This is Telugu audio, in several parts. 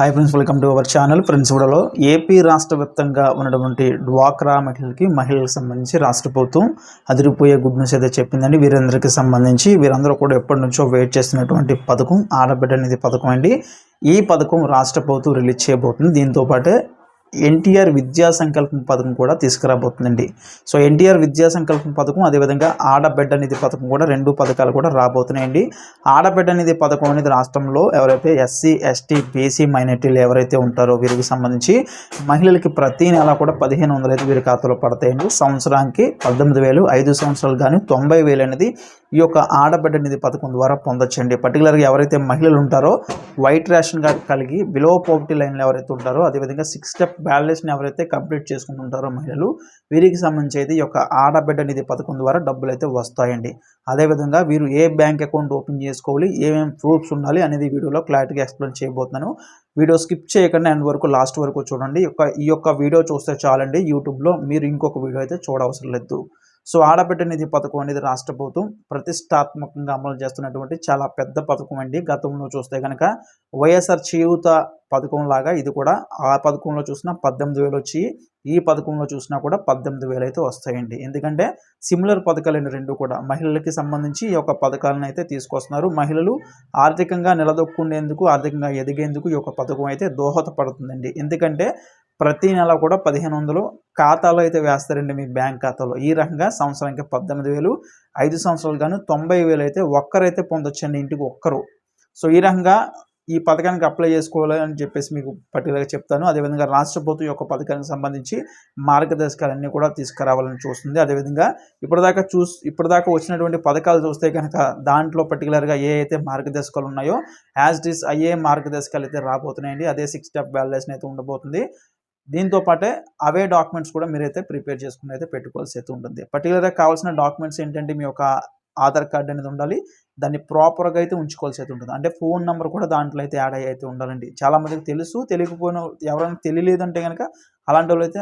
Hi friends welcome to our channel friends కూడాలో AP రాష్ట్ర వ్యాప్తంగా ఉన్నటువంటి డ్వాక్రా మహిళలకి మహిళలకు సంబంధించి రాష్ట్ర ప్రభుత్వం అదిరిపోయే గుడ్ న్యూస్ అయితే చెప్పిందండి. వీరందరికీ సంబంధించి వీరందరూ కూడా ఎప్పటి నుంచో వెయిట్ చేస్తున్నటువంటి పథకం ఆడబిడ్డ అనేది పథకం అండి. ఈ పథకం రాష్ట్ర ప్రభుత్వం రిలీజ్ చేయబోతుంది. దీంతోపాటే ఎన్టీఆర్ విద్యా సంకల్పం పథకం కూడా తీసుకురాబోతుందండి. సో ఎన్టీఆర్ విద్యా సంకల్పం పథకం అదేవిధంగా ఆడబిడ్డ నిధి పథకం కూడా రెండు పథకాలు కూడా రాబోతున్నాయండి. ఆడబిడ్డ నిధి పథకం అనేది రాష్ట్రంలో ఎవరైతే ఎస్సీ ఎస్టీ బీసీ మైనార్టీలు ఎవరైతే ఉంటారో వీరికి సంబంధించి మహిళలకి ప్రతి నెల కూడా పదిహేను వందలు అయితే వీరి ఖాతాలో పడతాయండి. సంవత్సరానికి పద్దెనిమిది వేలు ఐదు సంవత్సరాలు కానీ తొంభై వేలు అనేది ఈ యొక్క ఆడబిడ్డ నిధి పథకం ద్వారా పొందొచ్చండి. పర్టికులర్గా ఎవరైతే మహిళలు ఉంటారో వైట్ రేషన్ కార్డ్ కలిగి బిలో పోవర్టీ లైన్లో ఎవరైతే ఉంటారో అదేవిధంగా సిక్స్ స్టెప్ బ్యాలెన్స్ని ఎవరైతే కంప్లీట్ చేసుకుంటుంటారో మహిళలు వీరికి సంబంధించి అయితే ఈ యొక్క ఆడబిడ్డ నిధి పథకం ద్వారా డబ్బులు అయితే వస్తాయండి. అదేవిధంగా వీరు ఏ బ్యాంక్ అకౌంట్ ఓపెన్ చేసుకోవాలి ఏమేమి ప్రూఫ్స్ ఉండాలి అనేది వీడియోలో క్లారిటీగా ఎక్స్ప్లెయిన్ చేయబోతున్నాను. వీడియో స్కిప్ చేయకుండా ఎండ్ వరకు లాస్ట్ వరకు చూడండి. ఈ యొక్క ఈ యొక్క వీడియో చూస్తే చాలండి. యూట్యూబ్లో మీరు ఇంకొక వీడియో అయితే చూడవసరం లేదు. సో ఆడబిడ్డ నిధి పథకం అనేది రాష్ట్ర ప్రభుత్వం ప్రతిష్టాత్మకంగా అమలు చేస్తున్నటువంటి చాలా పెద్ద పథకం అండి. గతంలో చూస్తే కనుక వైఎస్ఆర్ చేయూత పథకం లాగా ఇది కూడా ఆ పథకంలో చూసినా పద్దెనిమిది వేలు వచ్చి ఈ పథకంలో చూసినా కూడా పద్దెనిమిది వేలు అయితే వస్తాయండి. ఎందుకంటే సిమిలర్ పథకాలు రెండు కూడా. మహిళలకి సంబంధించి ఈ యొక్క పథకాలను అయితే తీసుకొస్తున్నారు. మహిళలు ఆర్థికంగా నిలదొక్కుండేందుకు ఆర్థికంగా ఎదిగేందుకు ఈ యొక్క పథకం అయితే దోహదపడుతుందండి. ఎందుకంటే ప్రతి నెల కూడా పదిహేను వందలు ఖాతాలో అయితే వేస్తారండి మీ బ్యాంక్ ఖాతాలో. ఈ రకంగా సంవత్సరానికి పద్దెనిమిది వేలు ఐదు సంవత్సరాలు కానీ తొంభై వేలు అయితే ఒక్కరైతే పొందొచ్చండి ఇంటికి ఒక్కరు. సో ఈ రకంగా ఈ పథకానికి అప్లై చేసుకోవాలి అని చెప్పేసి మీకు పర్టికులర్గా చెప్తాను. అదేవిధంగా రాష్ట్ర ప్రభుత్వం యొక్క పథకానికి సంబంధించి మార్గదర్శకాలన్నీ కూడా తీసుకురావాలని చూస్తుంది. అదేవిధంగా ఇప్పటిదాకా చూస్ ఇప్పటిదాకా వచ్చినటువంటి పథకాలు చూస్తే కనుక దాంట్లో పర్టికులర్గా ఏ అయితే మార్గదర్శకాలు ఉన్నాయో యాజ్ డిస్ అయ్యే మార్గదర్శకాలు అయితే రాబోతున్నాయండి. అదే సిక్స్ స్టెప్ వ్యాలిడేషన్ అయితే ఉండబోతుంది. దీంతో పాటే అవే డాక్యుమెంట్స్ కూడా మీరైతే ప్రిపేర్ చేసుకుని అయితే పెట్టుకోవాల్సి అయితే ఉంటుంది. పర్టికులర్గా కావాల్సిన డాక్యుమెంట్స్ ఏంటంటే మీ యొక్క ఆధార్ కార్డ్ అనేది ఉండాలి. దాన్ని ప్రాపర్గా అయితే ఉంచుకోవాల్సి అయితే ఉంటుంది. అంటే ఫోన్ నెంబర్ కూడా దాంట్లో అయితే యాడ్ అయ్యి అయితే ఉండాలండి. చాలామందికి తెలుసు తెలియకపోయిన ఎవరైనా తెలియలేదంటే కనుక అలాంటి వాళ్ళు అయితే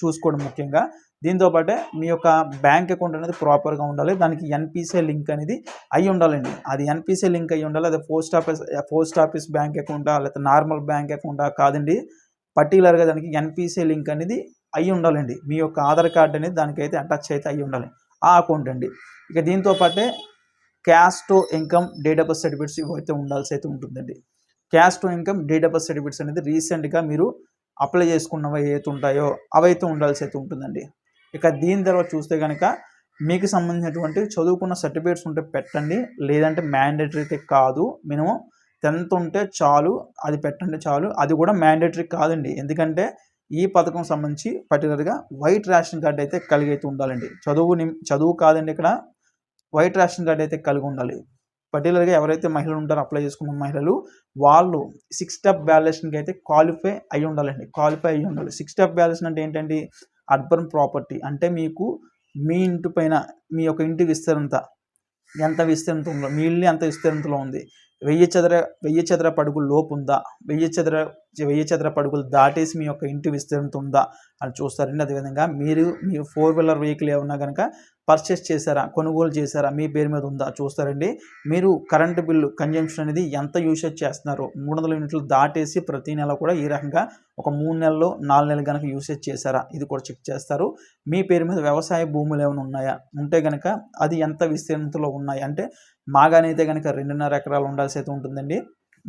చూసుకోవడం ముఖ్యంగా. దీంతో పాటే మీ యొక్క బ్యాంక్ అకౌంట్ అనేది ప్రాపర్గా ఉండాలి. దానికి ఎన్పిసిఐ లింక్ అనేది అయి ఉండాలండి. అది ఎన్పిసిఐ లింక్ అయి ఉండాలి. అది post office post office bank అకౌంటా లేకపోతే నార్మల్ బ్యాంక్ అకౌంటా కాదండి. పర్టికులర్గా దానికి ఎన్పిసి లింక్ అనేది అయి ఉండాలండి. మీ యొక్క ఆధార్ కార్డ్ అనేది దానికైతే అటాచ్ అయితే అయి ఉండాలి. ఆ అకౌంట్ అండి. ఇక దీంతో పాటే caste to income date of birth certificates ఇవైతే ఉండాల్సి అయితే ఉంటుందండి. Caste to income date of birth certificates అనేది రీసెంట్గా మీరు అప్లై చేసుకున్నవి ఏవైతే ఉంటాయో అవైతే ఉండాల్సి అయితే ఉంటుందండి. ఇక దీని తర్వాత చూస్తే కనుక మీకు సంబంధించినటువంటి చదువుకున్న సర్టిఫికేట్స్ ఉంటే పెట్టండి. లేదంటే మ్యాండేటరీ అయితే కాదు. మినిమం టెన్త్ ఉంటే చాలు అది పెట్టండి చాలు. అది కూడా మ్యాండేటరీ కాదండి. ఎందుకంటే ఈ పథకం సంబంధించి పర్టికులర్గా వైట్ రేషన్ కార్డ్ అయితే కలిగి అయితే ఉండాలండి. చదువు చదువు కాదండి ఇక్కడ. వైట్ రేషన్ కార్డ్ అయితే కలిగి ఉండాలి. పర్టికులర్గా ఎవరైతే మహిళలు ఉంటారో అప్లై చేసుకున్న మహిళలు వాళ్ళు సిక్స్ స్టెప్ బ్యాలెన్స్కి అయితే క్వాలిఫై అయి ఉండాలండి. క్వాలిఫై అయి ఉండాలి. సిక్స్ స్టెప్ బ్యాలెన్స్ అంటే ఏంటండి? Urban property. అంటే మీకు మీ ఇంటి పైన మీ యొక్క ఇంటి విస్తీర్ణత ఎంత విస్తీర్ణత ఉందో మీ ఇల్లు ఎంత విస్తీర్ణతలో ఉంది వెయ్యి చదర వెయ్యి చదర పడుగు లోపు ఉందా వెయ్యి చదర వెయ్యి చదర పడుగులు దాటేసి మీ యొక్క ఇంటి విస్తీర్ణత ఉందా అని చూస్తారండి. అదేవిధంగా మీరు మీ ఫోర్ వీలర్ వెహికల్ ఏమన్నా కనుక పర్చేస్ చేశారా కొనుగోలు చేశారా మీ పేరు మీద ఉందా చూస్తారండి. మీరు కరెంటు బిల్లు కన్జంప్షన్ అనేది ఎంత యూసేజ్ చేస్తున్నారు మూడు వందల యూనిట్లు దాటేసి ప్రతి నెల కూడా ఈ రకంగా ఒక మూడు నెలలు నాలుగు నెలలు కనుక యూసేజ్ చేశారా ఇది కూడా చెక్ చేస్తారు. మీ పేరు మీద వ్యవసాయ భూములు ఏమైనా ఉన్నాయా? ఉంటే కనుక అది ఎంత విస్తీర్ణతలో ఉన్నాయి? అంటే మాగానైతే కనుక రెండున్నర ఎకరాలు ఉండాల్సి అయితే ఉంటుందండి.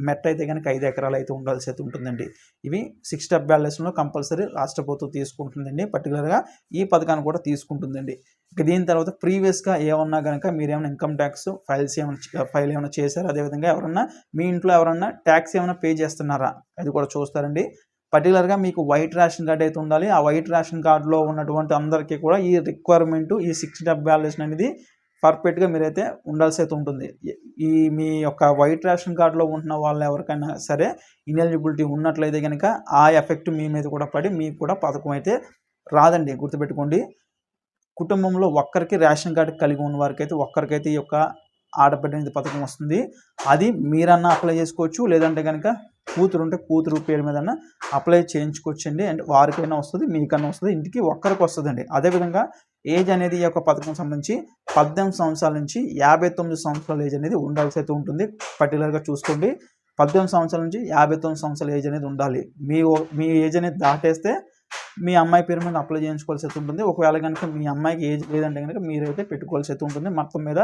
మెట్ అయితే కనుక ఐదు ఎకరాలు అయితే ఉండాల్సి అయితే ఉంటుందండి. ఇవి సిక్స్ స్టెప్ బ్యాలెన్స్లో కంపల్సరీ రాష్ట్ర ప్రభుత్వం తీసుకుంటుందండి. పర్టికులర్గా ఈ పథకాన్ని కూడా తీసుకుంటుందండి. ఇక దీని తర్వాత ప్రీవియస్గా ఏమన్నా కనుక మీరు ఏమైనా ఇన్కమ్ ట్యాక్స్ ఫైల్స్ ఏమైనా ఫైల్ ఏమైనా చేశారు? అదేవిధంగా ఎవరన్నా మీ ఇంట్లో ఎవరన్నా ట్యాక్స్ ఏమైనా పే చేస్తున్నారా? అది కూడా చూస్తారండి. పర్టికులర్గా మీకు వైట్ రేషన్ కార్డ్ అయితే ఉండాలి. ఆ వైట్ రేషన్ కార్డులో ఉన్నటువంటి అందరికీ కూడా ఈ రిక్వైర్మెంట్ ఈ సిక్స్ డబ్ బ్యాలెన్స్ అనేది పర్ఫెక్ట్గా మీరైతే ఉండాల్సి అయితే ఉంటుంది. ఈ మీ యొక్క వైట్ రేషన్ కార్డులో ఉంటున్న వాళ్ళు ఎవరికైనా సరే ఇనెలిజిబిలిటీ ఉన్నట్లయితే కనుక ఆ ఎఫెక్ట్ మీ మీద కూడా పడి మీకు కూడా పథకం అయితే రాదండి. గుర్తుపెట్టుకోండి. కుటుంబంలో ఒక్కరికి రేషన్ కార్డు కలిగి ఉన్న వారికి అయితే ఒక్కరికైతే ఈ యొక్క ఆడబిడ్డ అనేది పథకం వస్తుంది. అది మీరన్నా అప్లై చేసుకోవచ్చు. లేదంటే కనుక కూతురు ఉంటే కూతురు పేరు మీద అప్లై చేయించుకోవచ్చండి. అండ్ వారికైనా వస్తుంది మీకైనా వస్తుంది ఇంటికి ఒక్కరికి వస్తుందండి. అదేవిధంగా ఏజ్ అనేది ఈ యొక్క పథకం సంబంధించి పద్దెనిమిది సంవత్సరాల నుంచి యాభై తొమ్మిది సంవత్సరాల ఏజ్ అనేది ఉండాల్సి అయితే ఉంటుంది. పర్టికులర్గా చూసుకోండి. పద్దెనిమిది సంవత్సరాల నుంచి యాభై తొమ్మిది సంవత్సరాల ఏజ్ అనేది ఉండాలి. మీ ఓ- మీ ఏజ్ అనేది దాటేస్తే మీ అమ్మాయి పేరు మీద అప్లై చేయించుకోవాల్సి అయితే ఉంటుంది. ఒకవేళ కనుక మీ అమ్మాయికి ఏజ్ లేదంటే కనుక మీరైతే పెట్టుకోవాల్సి అయితే ఉంటుంది. మొత్తం మీద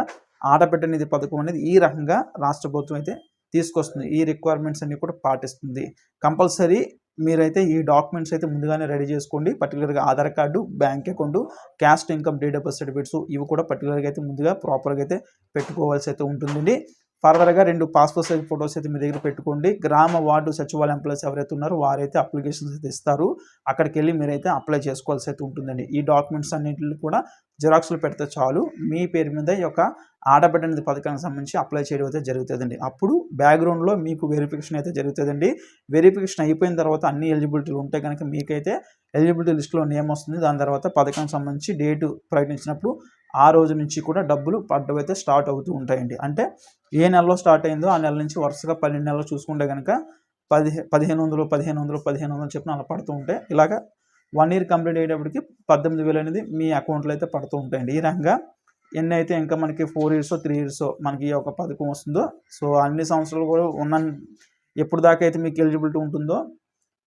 ఆడబిడ్డ పథకం అనేది ఈ రకంగా రాష్ట్ర ప్రభుత్వం అయితే తీసుకొస్తుంది. ఈ రిక్వైర్మెంట్స్ అన్ని కూడా పాటిస్తుంది. కంపల్సరీ మీరైతే ఈ డాక్యుమెంట్స్ అయితే ముందుగానే రెడీ చేసుకోండి. పర్టికులర్గా Aadhaar card bank account caste income date of birth certificates ఇవి కూడా పర్టికులర్గా అయితే ముందుగా ప్రాపర్గా అయితే పెట్టుకోవాల్సి అయితే ఉంటుందండి. ఫర్దర్గా రెండు పాస్పోర్ట్ సైజ్ ఫొటోస్ అయితే మీ దగ్గర పెట్టుకోండి. గ్రామ వార్డు సచివాలయ ఎంప్లాయీస్ ఎవరైతే ఉన్నారో వారైతే అప్లికేషన్స్ అయితే ఇస్తారు. అక్కడికి వెళ్ళి మీరైతే అప్లై చేసుకోవాల్సి అయితే ఉంటుందండి. ఈ డాక్యుమెంట్స్ అన్నింటిని కూడా జిరాక్స్లు పెడితే చాలు. మీ పేరు మీద ఈ యొక్క ఆడబిడ్డ పథకానికి సంబంధించి అప్లై చేయడం అయితే జరుగుతుందండి. అప్పుడు బ్యాక్గ్రౌండ్లో మీకు వెరిఫికేషన్ అయితే జరుగుతుందండి. వెరిఫికేషన్ అయిపోయిన తర్వాత అన్ని ఎలిజిబిలిటీలు ఉంటే కనుక మీకైతే ఎలిజిబిలిటీ లిస్టులో నేమ్ వస్తుంది. దాని తర్వాత పథకానికి సంబంధించి డేటు ప్రకటించినప్పుడు ఆ రోజు నుంచి కూడా డబ్బులు పడ్డం అయితే స్టార్ట్ అవుతూ ఉంటాయండి. అంటే ఏ నెలలో స్టార్ట్ అయిందో ఆ నెల నుంచి వరుసగా పన్నెండు నెలలు చూసుకుంటే కనుక పదిహే పదిహేను వందలు పదిహేను వందలు పదిహేను వందలు చెప్పిన అలా పడుతూ ఉంటాయి ఇలాగ వన్ ఇయర్ కంప్లీట్ అయ్యేటప్పటికి పద్దెనిమిది వేలు అనేది మీ అకౌంట్లో అయితే పడుతూ ఉంటాయండి. ఈ రకంగా ఎన్ని అయితే ఇంకా మనకి ఫోర్ ఇయర్స్ త్రీ ఇయర్స్ మనకి ఈ పథకం వస్తుందో సో అన్ని సంవత్సరాలు కూడా ఉన్న ఎప్పుడు దాకా అయితే మీకు ఎలిజిబిలిటీ ఉంటుందో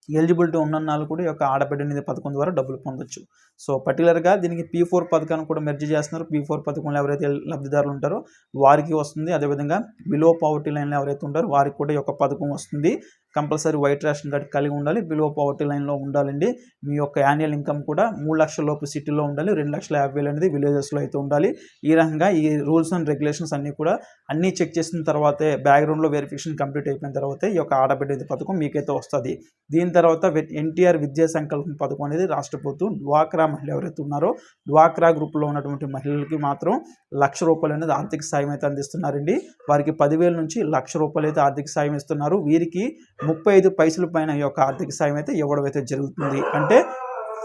ఎలిజిబిలిటీ ఉన్నన్నాళ్ళు కూడా ఈ యొక్క ఆడబిడ్డ నిధి పథకం ద్వారా డబ్బులు పొందొచ్చు. సో పర్టికులర్గా దీనికి పీ ఫోర్ పథకాన్ని కూడా మెర్జ్ చేస్తున్నారు. పీ ఫోర్ పథకంలో ఎవరైతే లబ్ధిదారులు ఉంటారో వారికి వస్తుంది. అదేవిధంగా బిలో పావర్టీ లైన్లో ఎవరైతే ఉంటారో వారికి కూడా ఈ యొక్క పథకం వస్తుంది. కంపల్సరీ వైట్ రేషన్ కార్డ్ కలిగి ఉండాలి. బిలో పవర్టీ లైన్లో ఉండాలండి. మీ యొక్క యాన్యువల్ ఇన్కమ్ కూడా మూడు లక్షల లోపు సిటీలో ఉండాలి. రెండు లక్షల యాభై వేలు అనేది విలేజెస్లో అయితే ఉండాలి. ఈ రకంగా ఈ రూల్స్ అండ్ రెగ్యులేషన్స్ అన్నీ కూడా అన్నీ చెక్ చేసిన తర్వాతే బ్యాక్గ్రౌండ్లో వెరిఫికేషన్ కంప్లీట్ అయిపోయిన తర్వాత ఈ యొక్క ఆడబిడ్డ పథకం మీకైతే వస్తుంది. దీని తర్వాత ఎన్టీఆర్ విద్యా సంకల్పం పథకం అనేది రాష్ట్ర ప్రభుత్వం డ్వాక్రా మహిళ ఎవరైతే ఉన్నారో డ్వాక్రా గ్రూప్లో ఉన్నటువంటి మహిళలకి మాత్రం లక్ష రూపాయలు అనేది ఆర్థిక సాయం అయితే అందిస్తున్నారండి. వారికి పదివేల నుంచి లక్ష రూపాయలు అయితే ఆర్థిక సాయం ఇస్తున్నారు. వీరికి ముప్పై ఐదు పైసల పైన ఈ యొక్క ఆర్థిక సాయం అయితే ఇవ్వడం అయితే జరుగుతుంది. అంటే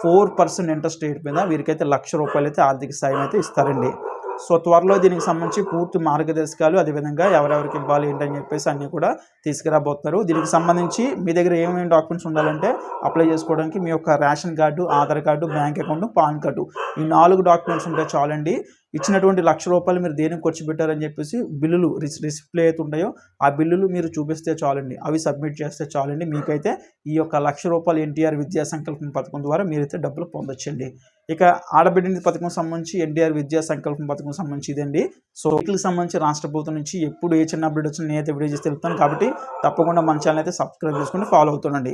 ఫోర్ పర్సెంట్ ఇంట్రెస్ట్ రేట్ మీద వీరికైతే లక్ష రూపాయలు అయితే ఆర్థిక సాయం అయితే ఇస్తారండి. సో త్వరలో దీనికి సంబంధించి పూర్తి మార్గదర్శకాలు అదేవిధంగా ఎవరెవరికి ఇవ్వాలి ఏంటని చెప్పేసి అన్నీ కూడా తీసుకురాబోతున్నారు. దీనికి సంబంధించి మీ దగ్గర ఏమేమి డాక్యుమెంట్స్ ఉండాలంటే అప్లై చేసుకోవడానికి మీ యొక్క ration card Aadhaar card bank account PAN card ఈ నాలుగు డాక్యుమెంట్స్ ఉంటే చాలండి. ఇచ్చినటువంటి లక్ష రూపాయలు మీరు దేనికి ఖర్చు పెట్టారని చెప్పేసి బిల్లులు రిసిప్ట్లు అయితే ఉంటాయో ఆ బిల్లులు మీరు చూపిస్తే చాలండి. అవి సబ్మిట్ చేస్తే చాలండి. మీకైతే ఈ యొక్క లక్ష రూపాయలు ఎన్టీఆర్ విద్యా సంకల్పం పథకం ద్వారా మీరైతే డబ్బులు పొందొచ్చండి. ఇక ఆడబిడ్డ పథకం సంబంధించి ఎన్డీఆర్ విద్యా సంకల్పం పథకం సంబంధించి ఇదండి. సో వీటికి సంబంధించి రాష్ట్ర ప్రభుత్వం నుంచి ఎప్పుడు ఏ చిన్న అప్డేట్ వచ్చినా నేనైతే వీడియో చేసి తెలుపుతాను. కాబట్టి తప్పకుండా మన ఛానల్ అయితే సబ్స్క్రైబ్ చేసుకుని ఫాలో అవుతుండండి.